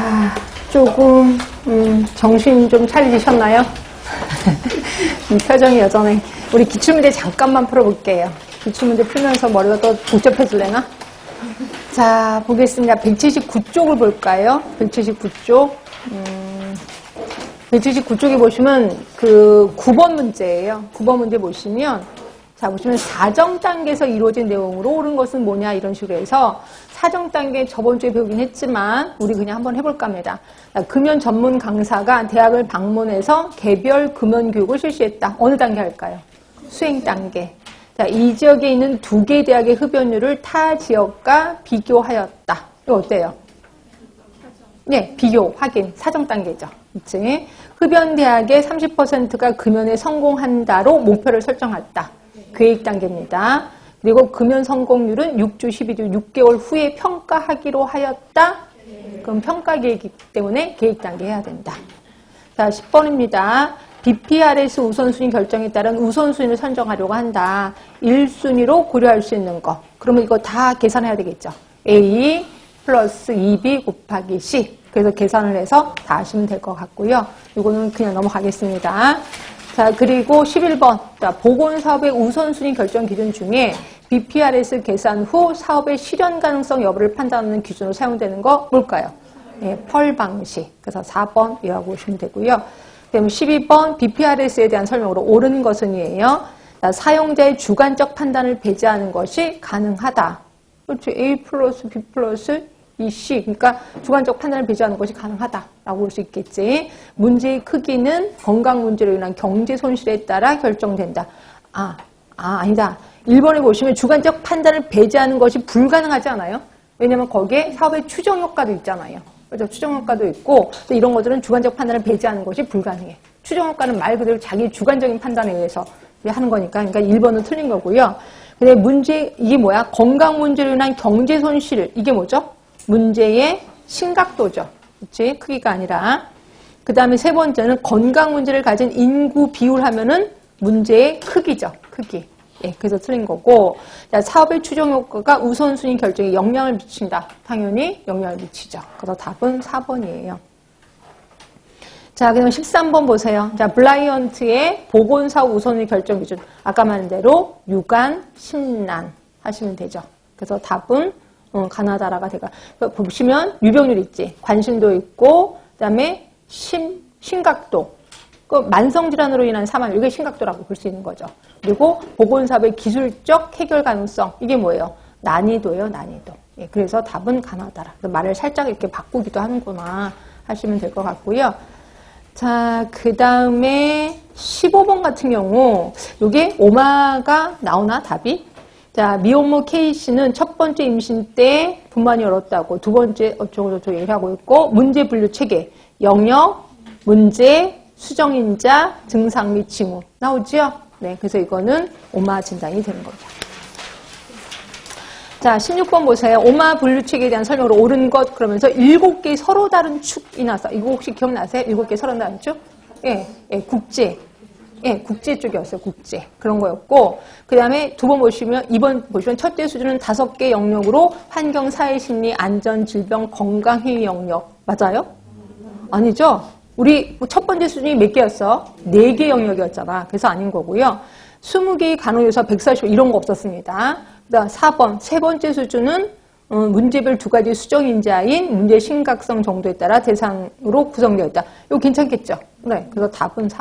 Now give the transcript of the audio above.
자, 조금 음, 정신 좀 차리셨나요? 이 표정이 여전해. 우리 기출문제 잠깐만 풀어볼게요. 기출문제 풀면서 머리가 더 복잡해질래나? 자, 보겠습니다. 179쪽을 볼까요? 179쪽. 음, 179쪽에 보시면 그 9번 문제예요. 9번 문제 보시면 자, 보시면 사정 단계에서 이루어진 내용으로 옳은 것은 뭐냐 이런 식으로 해서 사정 단계 저번 주에 배우긴 했지만 우리 그냥 한번 해볼까 합니다. 자, 금연 전문 강사가 대학을 방문해서 개별 금연 교육을 실시했다. 어느 단계 할까요? 수행 단계. 자, 이 지역에 있는 두 개 대학의 흡연율을 타 지역과 비교하였다. 이거 어때요? 네, 비교, 확인, 사정 단계죠. 그치? 흡연 대학의 30%가 금연에 성공한다로 목표를 설정했다. 계획 단계입니다. 그리고 금연 성공률은 6주, 12주, 6개월 후에 평가하기로 하였다. 그럼 평가 계획이기 때문에 계획 단계 해야 된다. 자, 10번입니다. BPRS 우선순위 결정에 따른 우선순위를 선정하려고 한다. 1순위로 고려할 수 있는 거. 그러면 이거 다 계산해야 되겠죠. A 플러스 2B 곱하기 C. 그래서 계산을 해서 다 하시면 될 것 같고요. 이거는 그냥 넘어가겠습니다. 자, 그리고 11번. 자, 보건 사업의 우선순위 결정 기준 중에 BPRS 계산 후 사업의 실현 가능성 여부를 판단하는 기준으로 사용되는 거 뭘까요? 예, 펄 방식. 그래서 4번 이라고 보시면 되고요. 그다음 12번 BPRS에 대한 설명으로 옳은 것은 이에요. 자, 사용자의 주관적 판단을 배제하는 것이 가능하다. 그렇죠. A 플러스 B 플러스 EC. 그러니까 주관적 판단을 배제하는 것이 가능하다라고 볼 수 있겠지. 문제의 크기는 건강 문제로 인한 경제 손실에 따라 결정된다. 아, 아, 아니다. 1번에 보시면 주관적 판단을 배제하는 것이 불가능하지 않아요? 왜냐면 거기에 사업의 추정 효과도 있잖아요. 그죠? 추정 효과도 있고, 또 이런 것들은 주관적 판단을 배제하는 것이 불가능해. 추정 효과는 말 그대로 자기 주관적인 판단에 의해서 하는 거니까, 그러니까 1번은 틀린 거고요. 근데 문제, 이게 뭐야? 건강 문제로 인한 경제 손실, 이게 뭐죠? 문제의 심각도죠. 그치? 크기가 아니라. 그 다음에 세 번째는 건강 문제를 가진 인구 비율 하면은 문제의 크기죠. 크기. 예, 그래서 틀린 거고. 자, 사업의 추정 효과가 우선순위 결정에 영향을 미친다. 당연히 영향을 미치죠. 그래서 답은 4번이에요. 자, 그럼 13번 보세요. 자, 블라이언트의 보건사업 우선순위 결정 기준. 아까 말한 대로 유관, 신난 하시면 되죠. 그래서 답은 어, 가나다라가 되가. 보시면 유병률 있지. 관심도 있고, 그 다음에 심, 심각도. 그 만성 질환으로 인한 사망, 이게 심각도라고 볼 수 있는 거죠. 그리고 보건사업의 기술적 해결 가능성, 이게 뭐예요? 난이도예요, 난이도. 예, 그래서 답은 가나다라. 말을 살짝 이렇게 바꾸기도 하는구나 하시면 될 것 같고요. 자, 그 다음에 15번 같은 경우, 이게 오마가 나오나, 답이? 자, 미혼모 K씨는 첫 번째 임신 때 분만이 얼었다고, 두 번째 어쩌고저쩌고 얘기하고 있고, 문제 분류 체계, 영역, 문제, 수정인자, 증상 및 징후. 나오죠? 네, 그래서 이거는 오마 진단이 되는 거죠. 자, 16번 보세요. 오마 분류 체계에 대한 설명으로 옳은 것 그러면서 7개 서로 다른 축이 나서 이거 혹시 기억나세요? 7개 서로 다른 축? 예, 예, 국제. 예, 국제 쪽이었어요. 국제. 그런 거였고 그 다음에 두 번 보시면 이번 보시면 첫째 수준은 다섯 개 영역으로 환경, 사회, 심리, 안전, 질병, 건강, 행위 영역. 맞아요? 아니죠? 우리 첫 번째 수준이 몇 개였어? 네 개 영역이었잖아. 그래서 아닌 거고요. 20개의 간호요사 140 이런 거 없었습니다. 그다음 4번 세 번째 수준은 어, 문제별 두 가지 수정 인자인 문제 심각성 정도에 따라 대상으로 구성되어 있다. 이거 괜찮겠죠? 네. 그래서 답은 4번.